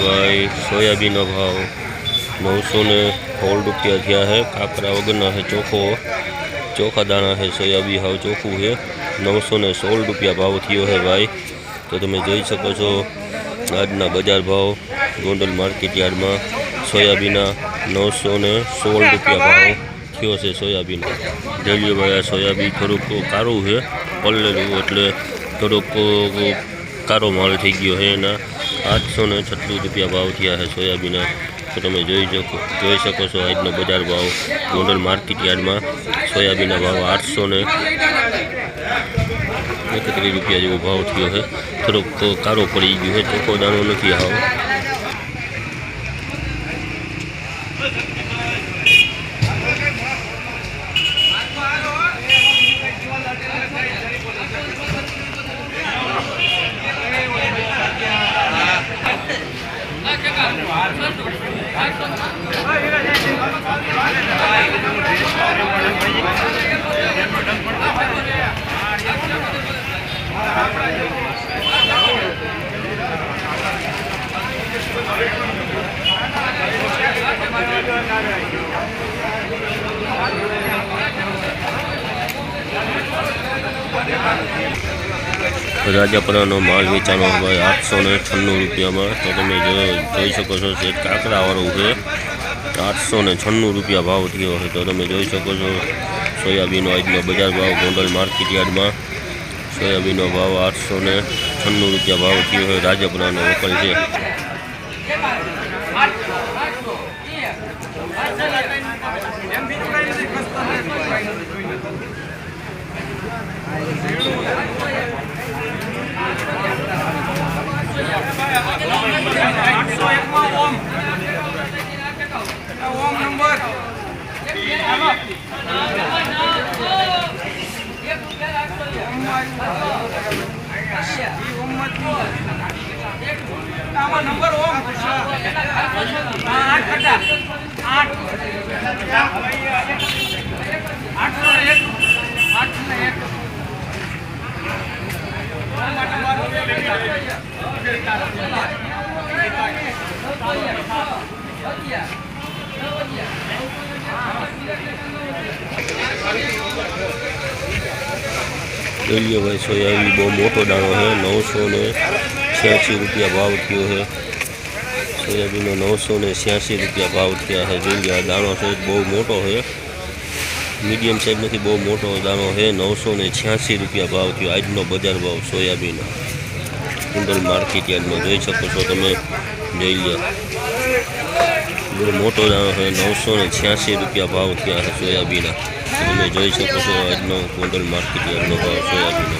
भाई सोयाबीन अभाव। नौ सौ ने होल्ड किया गया है। काकरा वगना है चोखो। ચોખા દાણા છે સોયાબી હાવ ચોખ્ખું છે. નવસો ને સોળ રૂપિયા ભાવ થયો છે ભાઈ. તો તમે જોઈ શકો છો આજના બજાર ભાવ ગોંડલ માર્કેટ યાર્ડમાં સોયાબીના નવસો ને સોળ રૂપિયા ભાવ થયો છે સોયાબીન. જોઈ ભાઈ આ સોયાબીન થોડુંક કારું છે, પલળેલું એટલે થોડોક કારો માલ થઈ ગયો છે એના આઠસો ને છત્રીસ રૂપિયા ભાવ થયા છે સોયાબીના તો તમે જોઈ શકો જોઈ શકો છો આજનો બજાર ભાવ ગોંડલ માર્કેટ યાર્ડમાં સોયાબીનના ભાવ આઠસો ને એકત્રીસ રૂપિયા જેવો ભાવ થયો છે. થોડોક કારો પડી ગયો છે, ચોખ્ખો દાણો નથી આવો રાજાપરાનો માલ વેચાણો ભાઈ આઠસો ને છન્નું રૂપિયામાં. તો તમે જોઈ શકો છો જે કાંકરાવાળું છે, આઠસો ને છન્નું રૂપિયા ભાવ થયો છે. તો તમે જોઈ શકો છો સોયાબીનનો આજનો બજાર ભાવ ગોંડલ માર્કેટ યાર્ડમાં. સોયાબીનનો ભાવ આઠસો ને છન્નું રૂપિયા ભાવ થયો છે. રાજાપરાનો વકલ છે. આઠસો હા, આઠ ખટા આઠ આઠસો ને એક આઠસો ને એક જોઈ લ્યો ભાઈ સોયાબીન બહુ મોટો દાણો છે નવસો ને છ્યાસી રૂપિયા ભાવ થયો છે. સોયાબીનનો નવસો ને છ્યાસી રૂપિયા ભાવ થયા છે જોઈ લ્યો આ દાણો છે બહુ મોટો છે મીડિયમ સાઈઝ નથી બહુ મોટો દાણો છે નવસો ને છ્યાસી રૂપિયા ભાવ થયો આજનો બજાર ભાવ સોયાબીનનો કુંડલ માર્કેટ યાર્ડમાં જોઈ શકો છો તમે જોઈ લ્યો બહુ મોટો દાણો છે નવસો ને છ્યાસી રૂપિયા ભાવ થયા છે સોયાબીના તમે જોઈ શકો છો આજનો કુંડલ માર્કેટ યાર્ડનો ભાવ સોયાબીનો